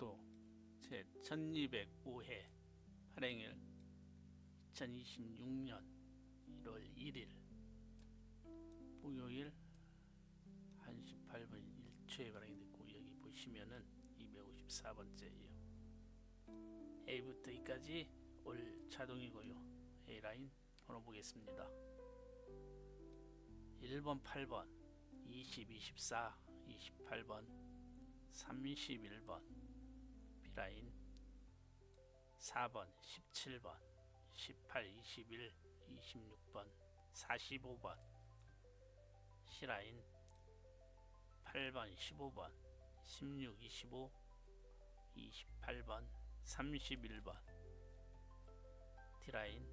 로또 제 1205회 발행일 2026년 1월 1일 목요일 1시 8분 1초에 발행이 됐고 여기 보시면은 254번째예요. A부터 E까지 올 자동이고요. A라인 번호 보겠습니다. 1번, 8번, 20, 24, 28번, 31번, B라인. 4번, 17번, 18, 21, 26번, 45번, C라인. 8번, 15번, 16, 25, 28번, 31번, D라인.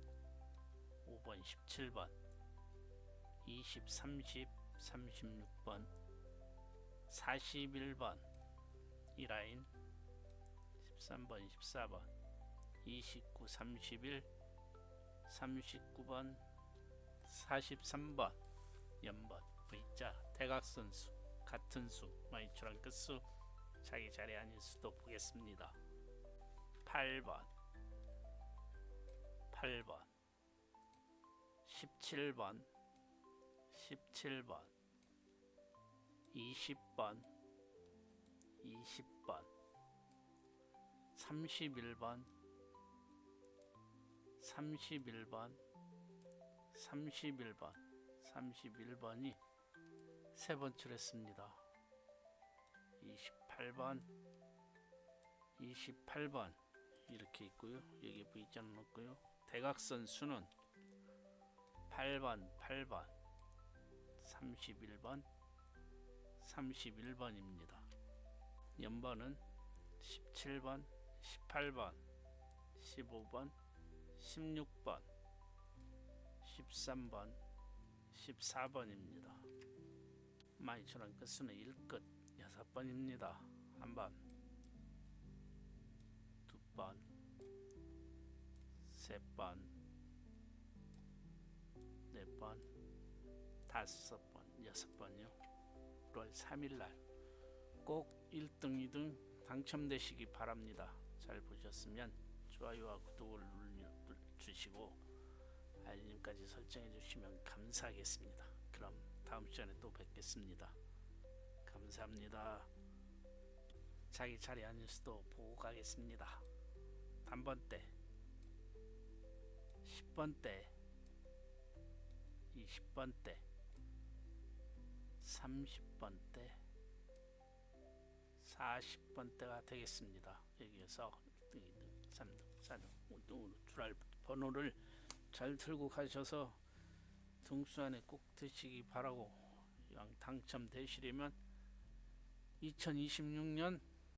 5번, 17번, 20, 30, 36번, 41번, 이라인 13번, 14번, 29, 31, 39번, 43번, 연번, V자, 대각선 수, 같은 수, 마이추랑 끝수, 자기 자리 아닌 수도 보겠습니다. 8번, 8번, 17번, 17번, 20번, 20번, 31번, 31번, 31번, 31번이 세 번 출했습니다. 28번, 28번 이렇게 있고요. 여기 V자는 없고요. 대각선 수는 8번, 8번, 31번, 31번입니다. 연번은 17번, 18번, 15번, 16번, 13번, 14번입니다. 마이처럼 끝수는 1끝 6번입니다. 한번, 두 번, 세 번, 네 번, 다섯 번, 여섯 번요. 1월 3일 날 꼭 1등, 2등 당첨되시기 바랍니다. 잘 보셨으면 좋아요와 구독을 눌러 주시고 알림까지 설정해 주시면 감사하겠습니다. 그럼 다음 시간에 또 뵙겠습니다. 감사합니다. 자기 자리 수도 보고 가겠습니다. 단번 때, 10번 때, 20번 때, 30번 때, 40번 때가 되겠습니다. 여기에서 1등, 2등, 3등, 4등, 5등으로 줄할 번호를 잘 들고 가셔서 등수 안에 꼭 드시기 바라고 양 당첨되시려면 2026년